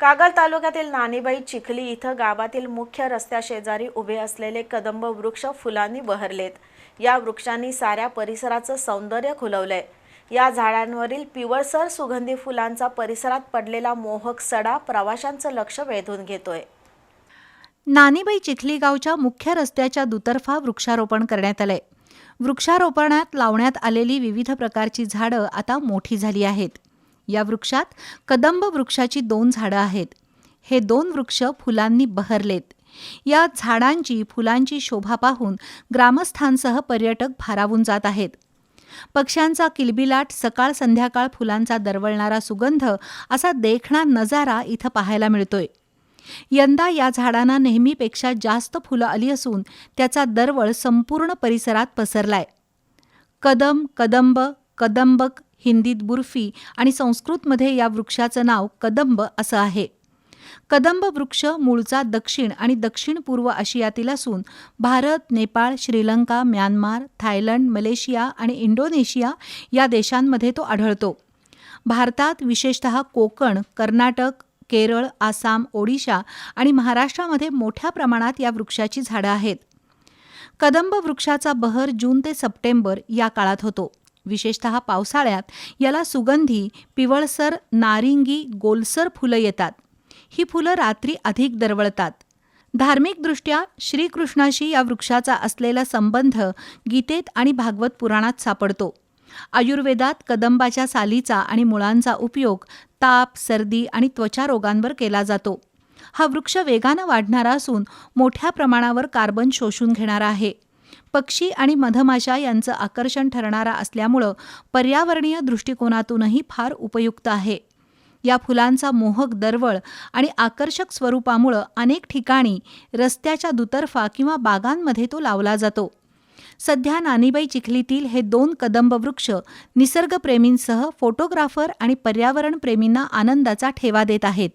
कागल तालुक्यातील नानीबाई चिखली इथं गावातील मुख्य रस्त्याशेजारी उभे असलेले कदंब वृक्ष फुलांनी बहरलेत. या वृक्षांनी साऱ्या परिसराचं सौंदर्य खुलवलंय. या झाडांवरील पिवळसर सुगंधी फुलांचा परिसरात पडलेला मोहक सडा प्रवाशांचं लक्ष वेधून घेतोय. नानीबाई चिखली गावच्या मुख्य रस्त्याच्या दुतर्फा वृक्षारोपण करण्यात आलंय. वृक्षारोपणात लावण्यात आलेली विविध प्रकारची झाडं आता मोठी झाली आहेत. या वृक्षात कदंब वृक्षाची दोन झाडं आहेत. हे दोन वृक्ष फुलांनी बहरलेत. या झाडांची फुलांची शोभा पाहून ग्रामस्थांसह पर्यटक भारावून जात आहेत. पक्ष्यांचा किलबिलाट सकाळ संध्याकाळ फुलांचा दरवळणारा सुगंध असा देखणा नजारा इथं पाहायला मिळतोय. यंदा या झाडांना नेहमीपेक्षा जास्त फुलं आली असून त्याचा दरवळ संपूर्ण परिसरात पसरलाय. कदम कदंब कदंबक हिंदीत बुर्फी आणि संस्कृतमध्ये या वृक्षाचं नाव कदंब असं आहे. कदंब वृक्ष मूळचा दक्षिण आणि दक्षिण पूर्व आशियातील असून Bharat Nepal Sri Lanka Myanmar Thailand Malaysia आणि इंडोनेशिया या देशांमध्ये तो आढळतो. भारतात विशेषतः कोकण कर्नाटक केरळ आसाम ओडिशा आणि महाराष्ट्रामध्ये मोठ्या प्रमाणात या वृक्षाची झाडं आहेत. कदंब वृक्षाचा बहर जून ते सप्टेंबर या काळात होतो. विशेषतः पावसाळ्यात याला सुगंधी पिवळसर नारिंगी गोलसर फुलं येतात. ही फुलं रात्री अधिक दरवळतात. धार्मिकदृष्ट्या श्रीकृष्णाशी या वृक्षाचा असलेला संबंध गीतेत आणि भागवत पुराणात सापडतो. आयुर्वेदात कदंबाच्या सालीचा आणि मुळांचा उपयोग ताप सर्दी आणि त्वचा रोगांवर केला जातो. हा वृक्ष वेगानं वाढणारा असून मोठ्या प्रमाणावर कार्बन शोषून घेणारा आहे. पक्षी आणि मधमाशा यांचं आकर्षण ठरणारा असल्यामुळं पर्यावरणीय दृष्टिकोनातूनही फार उपयुक्त आहे. या फुलांचा मोहक दरवळ आणि आकर्षक स्वरूपामुळं अनेक ठिकाणी रस्त्याच्या दुतर्फा किंवा बागांमध्ये तो लावला जातो. सध्या नानीबाई चिखलीतील हे दोन कदंब वृक्ष निसर्गप्रेमींसह फोटोग्राफर आणि पर्यावरण प्रेमींना आनंदाचा ठेवा देत आहेत.